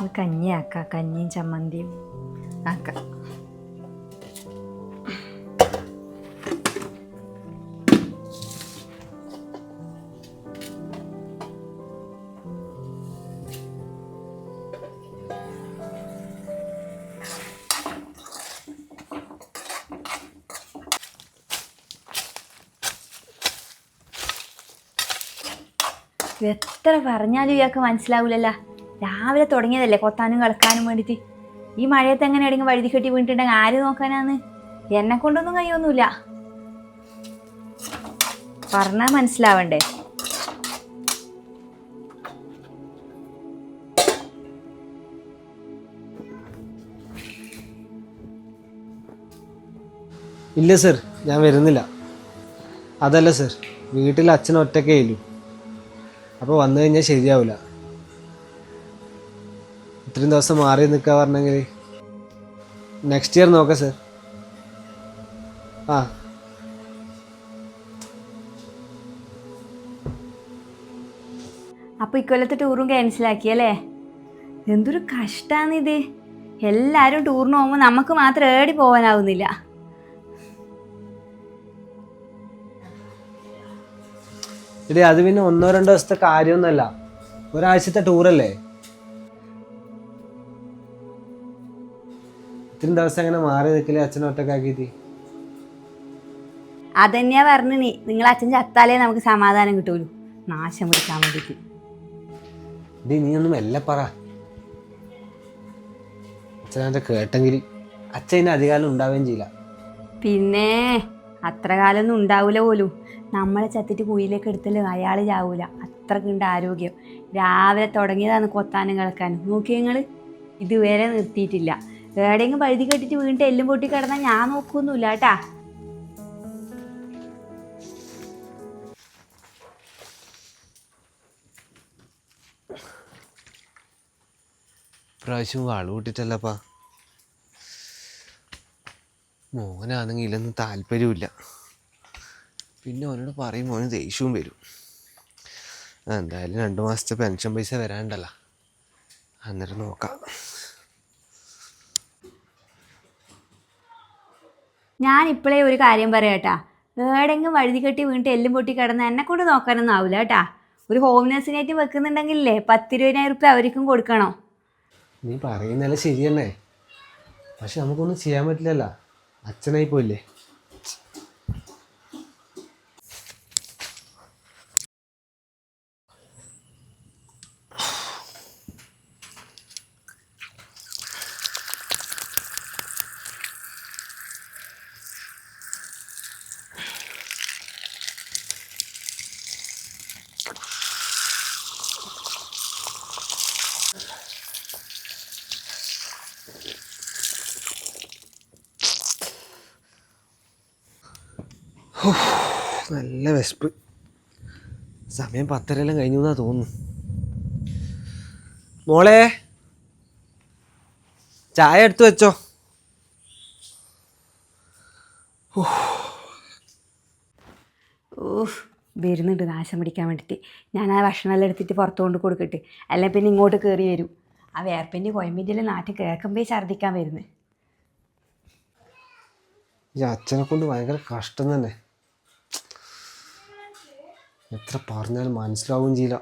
ഇത് കഞ്ഞി ആക്കാം കഞ്ഞിയും ചമ്മന്തിയും ആക്കാം എത്ര പറഞ്ഞാലും ഇയാൾക്ക് മനസ്സിലാവൂലല്ല. രാവിലെ തുടങ്ങിയതല്ലേ കൊത്താനും കളക്കാനും വേണ്ടിയിട്ട്. ഈ മഴയത്ത് എങ്ങനെ എവിടെയെങ്കിലും വഴുതി കെട്ടി വീണിട്ടുണ്ടെങ്കിൽ ആര് നോക്കാനാന്ന്? എന്നെ കൊണ്ടൊന്നും കഴിയൊന്നുമില്ല പറഞ്ഞാൽ മനസ്സിലാവണ്ടേ? ഇല്ല സർ ഞാൻ വരുന്നില്ല. അതല്ല സർ വീട്ടിൽ അച്ഛൻ ഒറ്റക്കേ അപ്പോൾ വന്നു കഴിഞ്ഞാൽ ശരിയാവില്ല ഇത്രയും ദിവസം മാറി നിൽക്കുക പറഞ്ഞെങ്കിൽ നെക്സ്റ്റ് ഇയർ നോക്കാം സർ ആ. അപ്പോൾ ഇക്കൊല്ലത്തെ ടൂറും ക്യാൻസലാക്കി അല്ലേ? എന്തൊരു ഇത് എല്ലാരും ടൂറിന് പോകുമ്പോൾ നമുക്ക് മാത്രം ഏടി പോകാനാവുന്നില്ല എടി അത് പിന്നെ ഒന്നോ രണ്ടോ ദിവസത്തെ കാര്യമൊന്നുമല്ല. ഒരാഴ്ചത്തെ ടൂറല്ലേ ഇത്രയും ദിവസം എങ്ങനെ മാറി നിൽക്കില്ലേ അച്ഛനെ ഒറ്റക്കാക്കിയിട്ട് അതന്നെയാ പറഞ്ഞു നീ. നിങ്ങൾ അച്ഛൻ ചത്താലേ നമുക്ക് സമാധാനം കിട്ടൂലോ. നാശം പിടിക്കാൻ വേണ്ടിയിട്ട്. ഡി നീ ഒന്നും മെല്ലെ പറ. അച്ഛനെ കേട്ടെങ്കിൽ അച്ഛന് അധികാലം ഉണ്ടാവുകയും ചെയ്യില്ല. പിന്നെ അത്ര കാലൊന്നും ഉണ്ടാവൂല പോലും. നമ്മളെ ചത്തിട്ട് കുഴിയിലേക്ക് എടുത്തല്ലോ അയാൾ ചാവൂല. അത്രക്കുണ്ട് ആരോഗ്യം. രാവിലെ തുടങ്ങിയതാണ് കൊത്താനും കിളക്കാനും. നോക്കി നിങ്ങൾ ഇതുവരെ നിർത്തിയിട്ടില്ല. എവിടെയെങ്കിലും വഴുതി കെട്ടിട്ട് വീണിട്ട് എല്ലും പൊട്ടി കിടന്നാൽ ഞാൻ നോക്കൊന്നുമില്ല കേട്ടാ. പ്രാവശ്യം വാൾ കൂട്ടിട്ടല്ലപ്പാ മോനാണെങ്കിൽ ഇതിലൊന്നും താല്പര്യമില്ല. പിന്നെ അവനോട് പറയും മോന് ദേഷ്യവും വരും. എന്തായാലും രണ്ട് മാസത്തെ പെൻഷൻ പൈസ വരാണ്ടല്ല. അന്നേരം നോക്കാം. ഞാൻ ഇപ്പോഴേ ഒരു കാര്യം പറയാട്ടാ ഏടെങ്കിലും വഴുതി കെട്ടി വീണിട്ട് എല്ലും പൊട്ടി കിടന്ന് എന്നെ കൊണ്ട് നോക്കാനൊന്നും ആവില്ല കേട്ടാ. ഒരു ഹോം നഴ്സിനായിട്ട് വെക്കുന്നുണ്ടെങ്കിലേ പത്തിരുപതിനായിരം റുപ്യ അവർക്കും കൊടുക്കണോ? നീ പറയുന്നല്ലേ ശരി തന്നെ പക്ഷെ നമുക്കൊന്നും ചെയ്യാൻ പറ്റില്ലല്ലോ. അച്ഛനായി പോയില്ലേ? നല്ല വിശപ്പ്. സമയം പത്തരയെല്ലാം കഴിഞ്ഞു എന്നാ തോന്നുന്നു. മോളെ ചായ എടുത്തു വെച്ചോ. ഓഹ് വരുന്നുണ്ട് നാശം പിടിക്കാൻ വേണ്ടിയിട്ട് ഞാൻ ആ ഭക്ഷണമെല്ലാം എടുത്തിട്ട് പുറത്തു കൊണ്ട് കൊടുക്കട്ടെ. അല്ലെ പിന്നെ ഇങ്ങോട്ട് കയറി വരും. ആ വേർപ്പിന്റെ കോയമ്പിന്റെ നാട്ടിൽ കേൾക്കുമ്പോൾ ഛർദ്ദിക്കാൻ വരുന്നത് ഈ അച്ഛനെ കൊണ്ട് ഭയങ്കര കഷ്ടം തന്നെ. എത്ര പറഞ്ഞാലും മനസ്സിലാവുകയും ചെയ്യില്ല.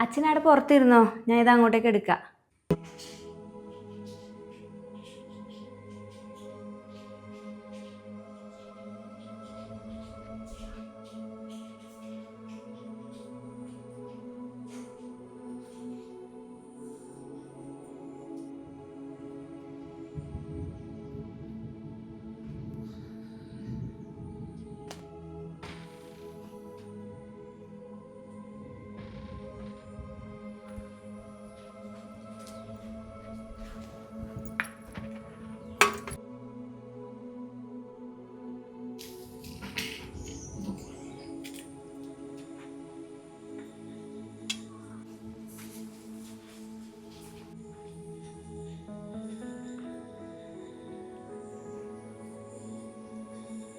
അച്ഛനാട് പുറത്തിരുന്നോ? ഞാൻ ഇത് അങ്ങോട്ടേക്ക് എടുക്കാം.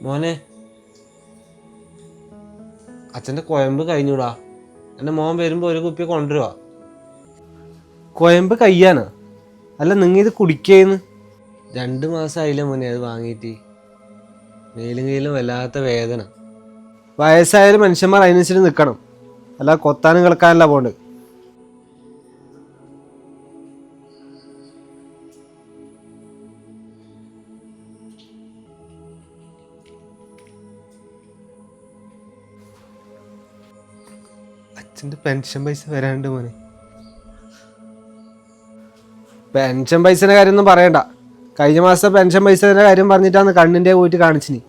മോനെ. അച്ഛന്റെ കൊയമ്പ് കഴിഞ്ഞൂടാ. എന്റെ മോൻ വരുമ്പോൾ ഒരു കുപ്പി കൊണ്ടുവരുവാ. കൊയമ്പ് കയ്യാണ് അല്ല നിങ്ങൾ ഇത് കുടിക്കേന്ന്? രണ്ട് മാസമായില്ല മോനെ അത് വാങ്ങിയിട്ട്. മേലും കയ്യിലും വല്ലാത്ത വേദന. വയസ്സായാലും മനുഷ്യന്മാർ അതിനനുസരിച്ച് നിൽക്കണം അല്ല കൊത്താനും കിളക്കാനല്ല പോണ്ട് അച്ഛന്റെ പെൻഷൻ പൈസ വരാണ്ട് മോനെ. പെൻഷൻ പൈസയുടെ കാര്യമൊന്നും പറയണ്ട. കഴിഞ്ഞ മാസത്തെ പെൻഷൻ പൈസയുടെ കാര്യം പറഞ്ഞിട്ടാണ് കണ്ണിന്റെ പോയിട്ട് കാണിച്ചിനി.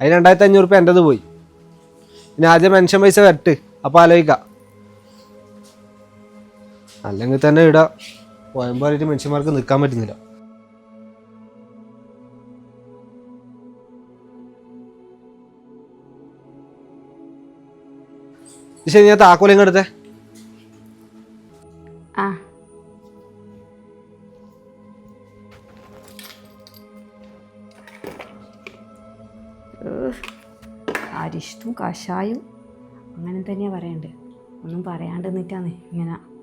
അതിന് രണ്ടായിരത്തി അഞ്ഞൂറ് റുപ്യ എന്റെത് പോയി. ഇനി ആദ്യം പെൻഷൻ പൈസ വരട്ട്. അപ്പോൾ ആലോചിക്കാം. അല്ലെങ്കിൽ തന്നെ ഇടാ. പോയമ്പാറായിട്ട് മനുഷ്യന്മാർക്ക് നിൽക്കാൻ പറ്റുന്നില്ല. ശരി ഞാൻ താക്കോലിങ് എടുത്തേ. ആ. കഷായും അങ്ങനെ തന്നെയാ പറയണ്ടേ. ഒന്നും പറയാണ്ട് നിന്നിട്ടാണ് ഇങ്ങനെ.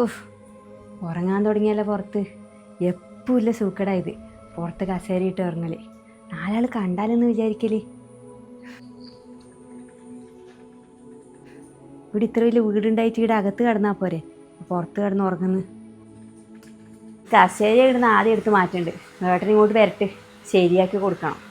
ഓഹ് ഉറങ്ങാൻ തുടങ്ങിയല്ല പുറത്ത്. ഇല്ല സൂക്കടായത്. പുറത്ത് കസേരയിട്ട് ഇറങ്ങൽ നാലാൾ കണ്ടാലെന്ന് വിചാരിക്കൽ. ഇവിടെ ഇത്ര വലിയ വീടുണ്ടായിട്ട് ഇവിടെ അകത്ത് കിടന്നാൽ പോരെ? പുറത്ത് കിടന്ന് ഉറങ്ങുന്നു. കസേര ഇടുന്ന ആദ്യം എടുത്ത് മാറ്റണ്ട്. ഏട്ടൻ ഇങ്ങോട്ട് വരട്ടെ. ശരിയാക്കി കൊടുക്കണം.